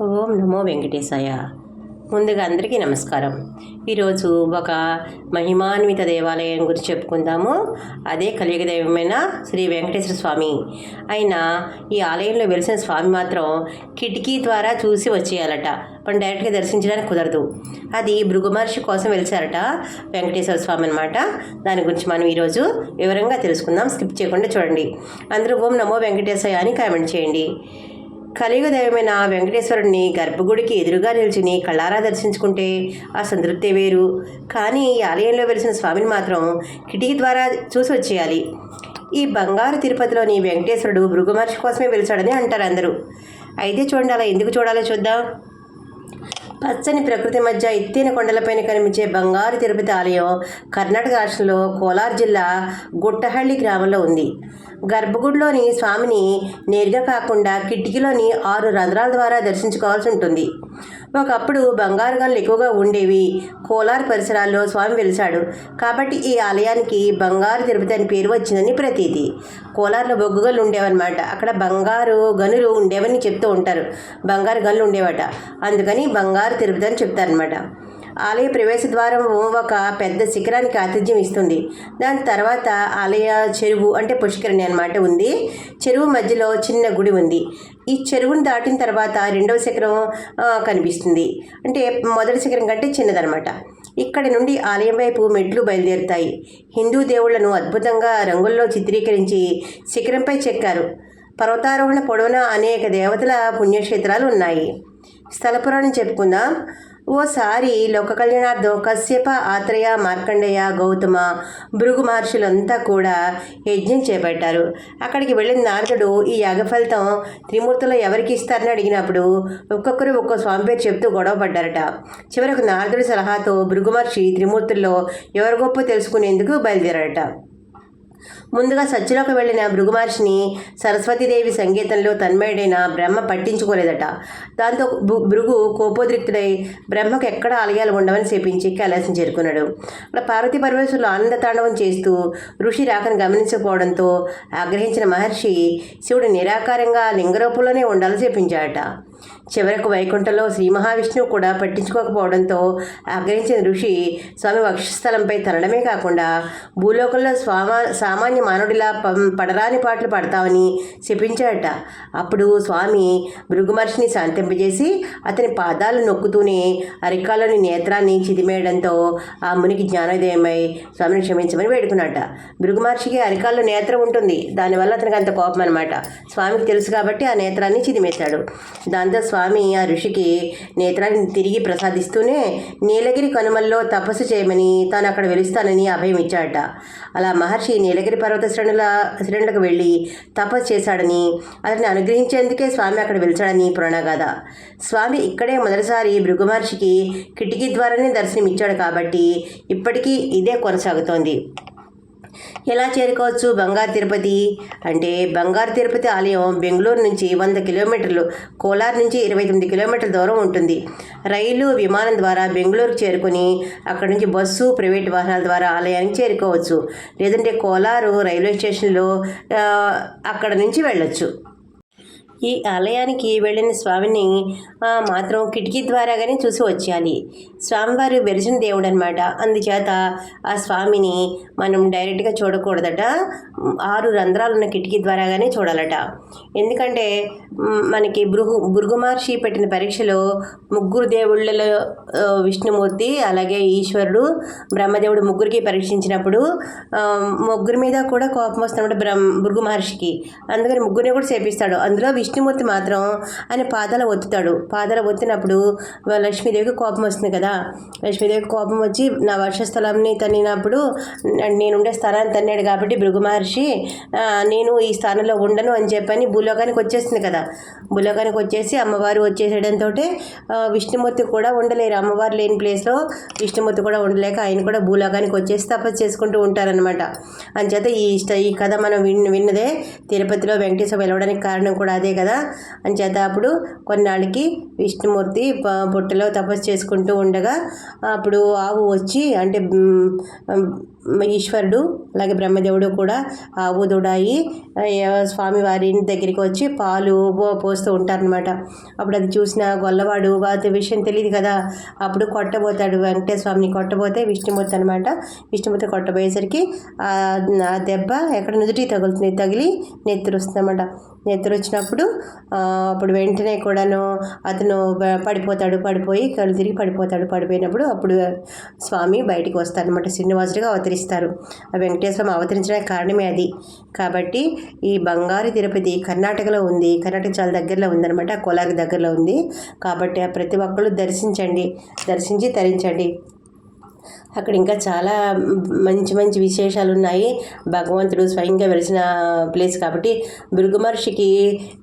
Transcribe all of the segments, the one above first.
ఓం నమో వెంకటేశాయ. ముందుగా అందరికీ నమస్కారం. ఈరోజు ఒక మహిమాన్విత దేవాలయం గురించి చెప్పుకుందాము. అదే కలియుగ దైవమైన శ్రీ వెంకటేశ్వర స్వామి. అయినా ఈ ఆలయంలో వెలిసిన స్వామి మాత్రం కిటికీ ద్వారా చూసి వచ్చేయాలట. మనం డైరెక్ట్గా దర్శించడానికి కుదరదు. అది భృగుమహర్షి కోసం వెలిసారట వెంకటేశ్వర స్వామి అనమాట దాని గురించి మనం ఈరోజు వివరంగా తెలుసుకుందాం. స్కిప్ చేయకుండా చూడండి. అందరూ ఓం నమో వెంకటేశ్వర అని కామెంట్ చేయండి. కలియుగ దైవమైన వెంకటేశ్వరుడిని గర్భగుడికి ఎదురుగా నిల్చుని కళ్ళారా దర్శించుకుంటే ఆ సంతృప్తి వేరు. కానీ ఈ ఆలయంలో వెలిసిన స్వామిని మాత్రం కిటికీ ద్వారా చూసి వచ్చేయాలి. ఈ బంగారు తిరుపతిలోని వెంకటేశ్వరుడు భృగుమహర్షి కోసమే వెలిచాడని అంటారు అందరూ. అయితే చూడండి అలా ఎందుకు చూడాలో చూద్దాం. పచ్చని ప్రకృతి మధ్య ఎత్తైన కొండలపైన కనిపించే బంగారు తిరుపతి ఆలయం కర్ణాటక రాష్ట్రంలో కోలార్ జిల్లా గుట్టహళ్ళి గ్రామంలో ఉంది. గర్భగుడిలోని స్వామిని నేరుగా కాకుండా కిటికీలోని ఆరు రంధ్రాల ద్వారా దర్శించుకోవాల్సి ఉంటుంది. ఒకప్పుడు బంగారు గనులు ఎక్కువగా ఉండేవి. కోలార్ పరిసరాల్లో స్వామి వెలిశాడు. కాబట్టి ఈ ఆలయానికి బంగారు తిరుపతి అని పేరు వచ్చిందని ప్రతీతి. కోలార్లో బొగ్గు గనులు ఉండేవన్నమాట. అక్కడ బంగారు గనులు ఉండేవని చెప్తూ ఉంటారు. బంగారు గనులు ఉండేవట. అందుకని బంగారు తిరుపతి అని చెప్తారనమాట ఆలయ ప్రవేశ ద్వారం ఒక పెద్ద శిఖరానికి ఆతిథ్యం ఇస్తుంది. దాని తర్వాత ఆలయ చెరువు అంటే పుష్కరిణి అనమాట ఉంది. చెరువు మధ్యలో చిన్న గుడి ఉంది. ఈ చెరువును దాటిన తర్వాత రెండవ శిఖరం కనిపిస్తుంది. అంటే మొదటి శిఖరం కంటే చిన్నదనమాట ఇక్కడి నుండి ఆలయం వైపు మెట్లు బయలుదేరుతాయి. హిందూ దేవుళ్ళను అద్భుతంగా రంగుల్లో చిత్రీకరించి శిఖరంపై చెక్కారు. పర్వతారోహణ పొడవున అనేక దేవతల పుణ్యక్షేత్రాలు ఉన్నాయి. స్థల పురాణం చెప్పుకుందాం. ఓసారి లోక కళ్యాణార్థం కశ్యప ఆత్రేయ మార్కండేయ గౌతమ భృగు మహర్షులంతా కూడా యజ్ఞం చేపట్టారు. అక్కడికి వెళ్ళిన నారదుడు ఈ యాగ ఫలితం త్రిమూర్తులు ఎవరికి ఇస్తారని అడిగినప్పుడు ఒక్కొక్కరు ఒక్కో స్వామి పేరు చెప్తూ గొడవ పడ్డారట. చివరకు నారదుడి సలహాతో భృగు మహర్షి త్రిమూర్తుల్లో ఎవరు గొప్ప తెలుసుకునేందుకు బయలుదేరారట. ముందుగా సత్యలోకి వెళ్ళిన భృగుమహర్షిని సరస్వతీదేవి సంగీతంలో తన్మయుడైన బ్రహ్మ పట్టించుకోలేదట. దాంతో భృగు కోపోద్రిక్తుడై బ్రహ్మకు ఎక్కడ ఆలయాలు ఉండవని చేపించి కైలాసం చేరుకున్నాడు. అక్కడ పార్వతీ పరమేశ్వరులు ఆనంద తాండవం చేస్తూ ఋషి రాకను గమనించకపోవడంతో ఆగ్రహించిన మహర్షి శివుడు నిరాకారంగా లింగరూపంలోనే ఉండాలని చెప్పించాడట చివరకు వైకుంఠంలో శ్రీ మహావిష్ణువు కూడా పట్టించుకోకపోవడంతో ఆగ్రహించిన ఋషి స్వామి వక్షస్థలంపై తనడమే కాకుండా భూలోకంలో స్వామ సామాన్య మానవుడిలా పడరాని పాటలు పడతామని శపించాడట అప్పుడు స్వామి భృగుమర్షిని శాంతింపజేసి అతని పాదాలు నొక్కుతూనే అరికాలోని నేత్రాన్ని చిదిమేయడంతో ఆ మునికి జ్ఞానోదయమై స్వామిని క్షమించమని వేడుకున్నాట భృగుమహర్షికి అరికాల్లో నేత్రం ఉంటుంది. దానివల్ల అతనికి అంత కోపం అనమాట స్వామికి తెలుసు కాబట్టి ఆ నేత్రాన్ని చిదిమేశాడు. దాంతో స్వామి స్వామి ఆ ఋషికి నేత్రాన్ని తిరిగి ప్రసాదిస్తూనే నీలగిరి కనుమల్లో తపస్సు చేయమని తాను అక్కడ వెలుస్తానని అభయం ఇచ్చాడట. అలా మహర్షి నీలగిరి పర్వత శ్రేణుల శ్రేణులకు వెళ్ళి తపస్సు చేశాడని అతన్ని అనుగ్రహించేందుకే స్వామి అక్కడ వెలిచాడని పురాణగాథ. స్వామి ఇక్కడే మొదటిసారి భృగు మహర్షికి కిటికీ ద్వారానే దర్శనం ఇచ్చాడు కాబట్టి ఇప్పటికీ ఇదే కొనసాగుతోంది. ఎలా చేరుకోవచ్చు బంగారు తిరుపతి? అంటే బంగారు తిరుపతి ఆలయం బెంగళూరు నుంచి వంద కిలోమీటర్లు కోలార్ నుంచి ఇరవై తొమ్మిది కిలోమీటర్ల దూరం ఉంటుంది. రైలు విమానం ద్వారా బెంగళూరుకు చేరుకుని అక్కడి నుంచి బస్సు ప్రైవేట్ వాహనాల ద్వారా ఆలయానికి చేరుకోవచ్చు. లేదంటే కోలారు రైల్వే స్టేషన్లో అక్కడ నుంచి వెళ్ళొచ్చు. ఈ ఆలయానికి వెళ్ళిన స్వామిని మాత్రం కిటికీ ద్వారాగానే చూసి వచ్చేయాలి స్వామివారు వెలిసిన దేవుడు అనమాట అందుచేత ఆ స్వామిని మనం డైరెక్ట్గా చూడకూడదట. ఆరు రంధ్రాలు ఉన్న కిటికీ ద్వారాగానే చూడాలట. ఎందుకంటే మనకి భృగు భృగు మహర్షి పెట్టిన పరీక్షలో ముగ్గురు దేవుళ్ళలో విష్ణుమూర్తి అలాగే ఈశ్వరుడు బ్రహ్మదేవుడు ముగ్గురికి పరీక్షించినప్పుడు ముగ్గురి మీద కూడా కోపం వస్తున్నప్పుడు బ్రహ్మ భృగు మహర్షికి. అందుకని ముగ్గురిని కూడా చేపిస్తాడు. అందులో విష్ణు విష్ణుమూర్తి మాత్రం ఆయన పాదాలు ఒత్తుతాడు. పాదాలు ఒత్తినప్పుడు లక్ష్మీదేవికి కోపం వస్తుంది కదా. లక్ష్మీదేవికి కోపం వచ్చి నా వర్షస్థలాన్ని తన్నినప్పుడు నేనుండే స్థలాన్ని తన్నాడు కాబట్టి భృగు మహర్షి నేను ఈ స్థానంలో ఉండను అని చెప్పని భూలోకానికి వచ్చేస్తుంది కదా. భూలోకానికి వచ్చేసి అమ్మవారు వచ్చేసేయడంతో విష్ణుమూర్తి కూడా ఉండలేరు. అమ్మవారు లేని ప్లేస్లో విష్ణుమూర్తి కూడా ఉండలేక ఆయన కూడా భూలోకానికి వచ్చేసి తపస్సు చేసుకుంటూ ఉంటారనమాట అంచేత ఈ ఇష్ట ఈ కథ మనం విన్ విన్నదే తిరుపతిలో వెంకటేశ్వర వెళ్ళడానికి కారణం కూడా అదే కదా. అంచేత అప్పుడు కొన్నాళ్ళకి విష్ణుమూర్తి బుట్టలో పుట్టలో తపస్సు చేసుకుంటూ ఉండగా అప్పుడు ఆవు వచ్చి అంటే ఈశ్వరుడు అలాగే బ్రహ్మదేవుడు కూడా ఆవు దూడాయి స్వామివారి దగ్గరికి వచ్చి పాలు పో- పోస్తూ ఉంటారనమాట అప్పుడు అది చూసిన గొల్లవాడు వాటి విషయం తెలియదు కదా. అప్పుడు కొట్టబోతాడు వెంకటేశ్వర స్వామిని కొట్టబోతే విష్ణుమూర్తి అనమాట విష్ణుమూర్తి కొట్టబోయేసరికి ఆ దెబ్బ ఎక్కడ నుదుటి తగులుతుంది? తగిలి నెత్తురు వస్తుందన్నమాట. నెత్తురు వచ్చినప్పుడు అప్పుడు వెంటనే కూడాను అతను పడిపోతాడు పడిపోయి కళ్ళు తిరిగి పడిపోతాడు. పడిపోయినప్పుడు అప్పుడు స్వామి బయటికి వస్తాడనమాట శ్రీనివాసుడిగా అవతరిస్తారు ఆ వెంకటేశ్వరం అవతరించడానికి కారణమే అది. కాబట్టి ఈ బంగారు తిరుపతి కర్ణాటకలో ఉంది. కర్ణాటక చాలా దగ్గరలో ఉందన్నమాట. కోలార్ దగ్గరలో ఉంది. కాబట్టి ఆ ప్రతి ఒక్కరు దర్శించండి. దర్శించి తరించండి. అక్కడ ఇంకా చాలా మంచి మంచి విశేషాలు ఉన్నాయి భగవంతుడు స్వయంగా వెలిసిన ప్లేస్ కాబట్టి భృగు మహర్షికి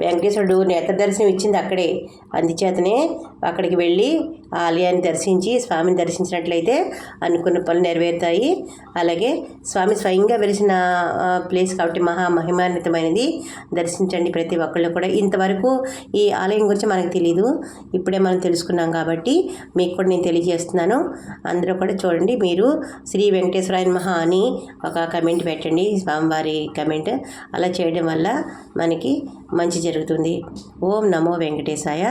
వెంకటేశ్వరుడు నేత్ర దర్శనం ఇచ్చింది అక్కడే. అందుచేతనే అక్కడికి వెళ్ళి ఆ ఆలయాన్ని దర్శించి స్వామిని దర్శించినట్లయితే అనుకున్న పనులు నెరవేరుతాయి. అలాగే స్వామి స్వయంగా వెలిసిన ప్లేస్ కాబట్టి మహా మహిమాన్వితమైనది. దర్శించండి ప్రతి ఒక్కళ్ళు కూడా. ఇంతవరకు ఈ ఆలయం గురించి మనకు తెలియదు ఇప్పుడే మనం తెలుసుకున్నాం కాబట్టి మీకు కూడా నేను తెలియజేస్తున్నాను. అందరూ కూడా చూ చూడండి మీరు శ్రీ వెంకటేశ్వరాయన్ మహా అని ఒక కమెంట్ పెట్టండి. స్వామివారి కమెంట్ అలా చేయడం వల్ల మనకి మంచి జరుగుతుంది. ఓం నమో వెంకటేశాయ.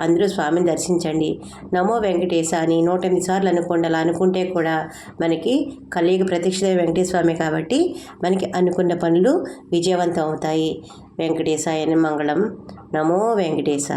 అందరూ స్వామిని దర్శించండి. నమో వెంకటేశ అని నూట ఎనిమిది సార్లు అనుకోండి. అలా అనుకుంటే కూడా మనకి కలియుగ ప్రత్యక్ష వెంకటేశ్వర స్వామి కాబట్టి మనకి అనుకున్న పనులు విజయవంతం అవుతాయి. వెంకటేశాయని మంగళం. నమో వెంకటేశ.